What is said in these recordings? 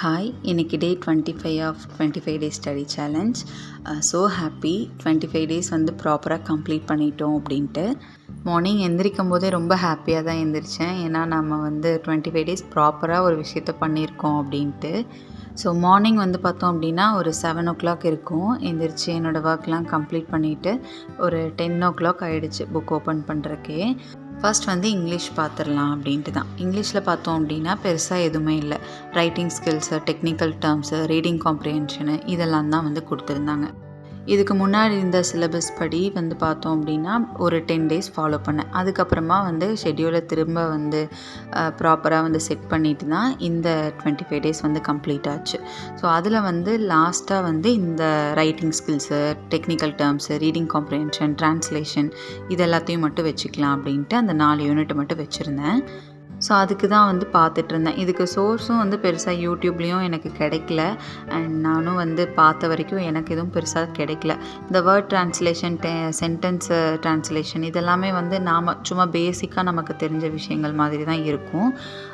Hi இன்றைக்கி day twenty five of twenty five days study challenge so happy twenty five days வந்து ப்ராப்பராக complete பண்ணிட்டோம் அப்படின்ட்டு. Morning எந்திரிக்கும் போதே ரொம்ப ஹாப்பியாக தான் எந்திரிச்சேன். ஏன்னா நம்ம வந்து டுவெண்ட்டி ஃபைவ் டேஸ் ப்ராப்பராக ஒரு விஷயத்த பண்ணியிருக்கோம் அப்படின்ட்டு. ஸோ மார்னிங் வந்து பார்த்தோம் அப்படின்னா ஒரு செவன் ஓ கிளாக் இருக்கும். எந்திரிச்சு என்னோடய ஒர்க்லாம் கம்ப்ளீட் பண்ணிவிட்டு ஒரு டென் ஓ கிளாக் ஆகிடுச்சு புக் ஓப்பன் பண்ணுறக்கே ஃபர்ஸ்ட் வந்து இங்கிலீஷ் பார்த்துடலாம் அப்படின்ட்டு தான். இங்கிலீஷில் பார்த்தோம் அப்படின்னா பெருசாக எதுவுமே இல்லை. Writing skills technical terms reading comprehension இதெல்லாம் தான் வந்து கொடுத்துருந்தாங்க. இதுக்கு முன்னாடி இருந்த சிலபஸ் படி வந்து பார்த்தோம் அப்படின்னா ஒரு டென் டேஸ் ஃபாலோ பண்ணேன். அதுக்கப்புறமா வந்து ஷெட்யூலை திரும்ப வந்து ப்ராப்பராக வந்து செட் பண்ணிட்டு தான் இந்த டுவெண்ட்டி ஃபைவ் டேஸ் வந்து கம்ப்ளீட் ஆச்சு. ஸோ அதில் வந்து லாஸ்ட்டாக வந்து இந்த writing skills technical terms reading comprehension translation இது எல்லாத்தையும் மட்டும் வச்சுக்கலாம் அப்படின்ட்டு அந்த நாலு யூனிட் மட்டும் வச்சுருந்தேன். ஸோ அதுக்கு தான் வந்து பார்த்துட்ருந்தேன். இதுக்கு சோர்ஸும் வந்து பெருசாக யூடியூப்லேயும் எனக்கு கிடைக்கல. அண்ட் நானும் வந்து பார்த்த வரைக்கும் எனக்கு எதுவும் பெருசாக கிடைக்கல. இந்த வேர்ட் ட்ரான்ஸ்லேஷன் டெ சென்டென்ஸ் ட்ரான்ஸ்லேஷன் இதெல்லாமே வந்து நாம் சும்மா பேசிக்காக நமக்கு தெரிஞ்ச விஷயங்கள் மாதிரி தான் இருக்கும்.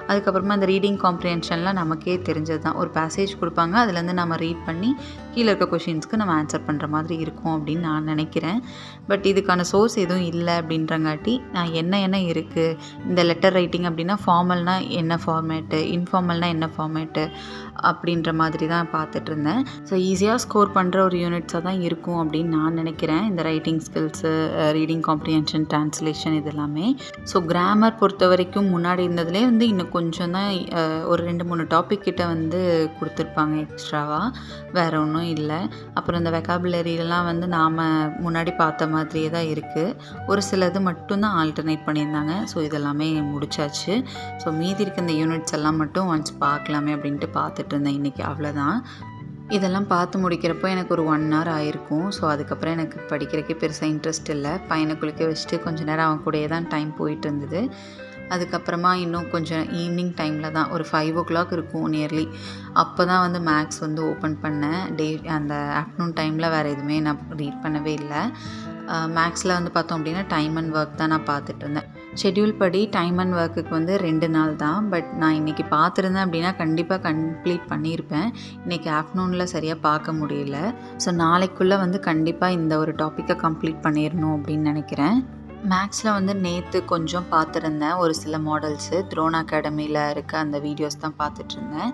அதுக்கப்புறமா இந்த ரீடிங் காம்ப்ரிஹென்ஷன்லாம் நமக்கே தெரிஞ்சது தான். ஒரு பேசேஜ் கொடுப்பாங்க. அதுலேருந்து நம்ம ரீட் பண்ணி கீழே இருக்க கொஷின்ஸ்க்கு நம்ம ஆன்சர் பண்ணுற மாதிரி இருக்கும் அப்படின்னு நான் நினைக்கிறேன். பட் இதுக்கான சோர்ஸ் எதுவும் இல்லை அப்படின்றங்காட்டி நான் என்ன என்ன இருக்குது இந்த லெட்டர் ரைட்டிங் அப்படின்னா ஃபார்மல்னால் என்ன ஃபார்மேட்டு இன்ஃபார்மல்னால் என்ன ஃபார்மேட்டு அப்படின்ற மாதிரி தான் பார்த்துட்டு இருந்தேன் ஸோ ஈஸியாக ஸ்கோர் பண்ணுற ஒரு யூனிட்ஸாக தான் இருக்கும் அப்படின்னு நான் நினைக்கிறேன். இந்த writing skills reading comprehension translation இது எல்லாமே ஸோ கிராமர் பொறுத்த வரைக்கும் முன்னாடி இருந்ததுலேயே வந்து இன்னும் கொஞ்சம் தான் ஒரு ரெண்டு மூணு டாபிக் கிட்ட வந்து கொடுத்துருப்பாங்க எக்ஸ்ட்ராவாக வேறு ஒன்றும் இல்லை. அப்புறம் இந்த வெக்காபுலரிலாம் வந்து நாம் முன்னாடி பார்த்த மாதிரியே தான் இருக்குது ஒரு சிலது மட்டும்தான் ஆல்டர்னேட் பண்ணியிருந்தாங்க. ஸோ இதெல்லாமே முடிச்சாச்சு. ஸோ மீதி இருக்க இந்த யூனிட்ஸ் எல்லாம் மட்டும் ஒன்ஸ் பார்க்கலாமே அப்படின்ட்டு பார்த்துட்டு இருந்தேன் இன்றைக்கி அவ்வளோதான் இதெல்லாம் பார்த்து முடிக்கிறப்போ எனக்கு ஒரு ஒன் ஹவர் ஆயிருக்கும். ஸோ அதுக்கப்புறம் எனக்கு படிக்கிறக்கே பெருசாக இன்ட்ரெஸ்ட் இல்லை. பையனை குளிக்க வச்சுட்டு கொஞ்ச நேரம் அவன் கூடயே தான் டைம் போயிட்டு இருந்தது அதுக்கப்புறமா இன்னும் கொஞ்சம் ஈவினிங் டைமில் தான் ஒரு ஃபைவ் ஓ கிளாக் இருக்கும் நியர்லி அப்போ தான் வந்து மேக்ஸ் வந்து ஓப்பன் பண்ணேன். டே அந்த ஆஃப்டர்நூன் டைமில் வேறு எதுவுமே நான் ரீட் பண்ணவே இல்லை. மேக்ஸில் வந்து பார்த்தோம் அப்படின்னா டைம் அண்ட் ஒர்க் தான் நான் பார்த்துட்டு இருந்தேன் ஷெட்யூல் படி டைம் அண்ட் ஒர்க்குக்கு வந்து ரெண்டு நாள் தான். பட் நான் இன்றைக்கி பார்த்துருந்தேன் அப்படின்னா கண்டிப்பாக கம்ப்ளீட் பண்ணியிருப்பேன். இன்றைக்கி ஆஃப்டர்நூனில் சரியாக பார்க்க முடியல. ஸோ நாளைக்குள்ளே வந்து கண்டிப்பாக இந்த ஒரு டாப்பிக்கை கம்ப்ளீட் பண்ணிடணும் அப்படின்னு நினைக்கிறேன். மேக்ஸில் வந்து நேற்று கொஞ்சம் பார்த்துருந்தேன் ஒரு சில மாடல்ஸு த்ரோன் அகாடமியில் இருக்க அந்த வீடியோஸ் தான் பார்த்துட்ருந்தேன்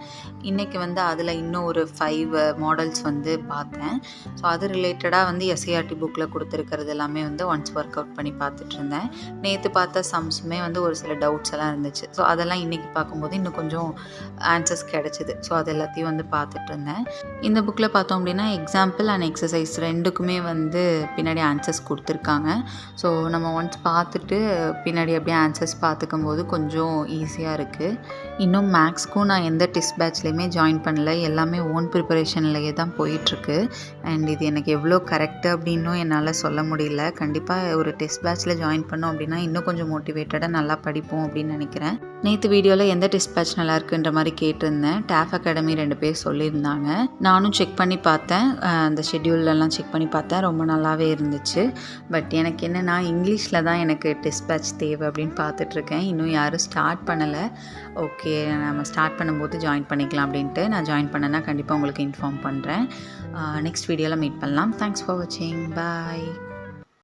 இன்றைக்கி வந்து அதில் இன்னும் ஒரு ஃபைவ் மாடல்ஸ் வந்து பார்த்தேன் ஸோ அது ரிலேட்டடாக வந்து எஸ்ஐஆர்டி புக்கில் கொடுத்துருக்கிறது எல்லாமே வந்து ஒன்ஸ் ஒர்க் அவுட் பண்ணி பார்த்துட்ருந்தேன் நேற்று பார்த்த சம்ஸுமே வந்து ஒரு சில டவுட்ஸ் எல்லாம் இருந்துச்சு. ஸோ அதெல்லாம் இன்றைக்கி பார்க்கும்போது இன்னும் கொஞ்சம் ஆன்சர்ஸ் கிடச்சிது. ஸோ அது எல்லாத்தையும் வந்து பார்த்துட்டு இருந்தேன் இந்த புக்கில் பார்த்தோம் அப்படின்னா எக்ஸாம்பிள் அண்ட் எக்ஸசைஸ் ரெண்டுக்குமே வந்து பின்னாடி ஆன்சர்ஸ் கொடுத்துருக்காங்க. ஸோ நம்ம ஒன்ஸ் பார்த்துட்டு பின்னாடி அப்படியே ஆன்சர்ஸ் பார்த்துக்கும் போது கொஞ்சம் ஈஸியாக இருக்குது இன்னும் மேக்ஸ்க்கும் நான் எந்த டெஸ்ட் பேட்ச்லேயுமே ஜாயின் பண்ணல. எல்லாமே ஓன் ப்ரிப்பரேஷன்லேயே தான் போயிட்டுருக்கு. அண்ட் இது எனக்கு எவ்வளோ கரெக்டு அப்படின்னும் என்னால் சொல்ல முடியல. கண்டிப்பாக ஒரு டெஸ்ட் பேட்ச்சில் ஜாயின் பண்ணோம் அப்படின்னா இன்னும் கொஞ்சம் மோட்டிவேட்டடாக நல்லா படிப்போம் அப்படின்னு நினைக்கிறேன். நேற்று வீடியோவில் எந்த டெஸ்ட் பேட்ச் நல்லா இருக்குன்ற மாதிரி கேட்டிருந்தேன். டேஃப் அகாடமி ரெண்டு பேர் சொல்லியிருந்தாங்க. நானும் செக் பண்ணி பார்த்தேன். அந்த ஷெட்யூல்லலாம் செக் பண்ணி பார்த்தேன். ரொம்ப நல்லாவே இருந்துச்சு. பட் எனக்கு என்னென்னா வீட்டில் தான் எனக்கு டிஸ்பேச் தேவை அப்படின்னு பார்த்துட்ருக்கேன். இன்னும் யாரும் ஸ்டார்ட் பண்ணலை. ஓகே நம்ம ஸ்டார்ட் பண்ணும்போது ஜாயின் பண்ணிக்கலாம் அப்படின்ட்டு நான் ஜாயின் பண்ணேன்னா கண்டிப்பாக உங்களுக்கு இன்ஃபார்ம் பண்ணுறேன் நெக்ஸ்ட் வீடியோவில் மீட் பண்ணலாம். தேங்க்ஸ் ஃபார் வாட்சிங் பாய்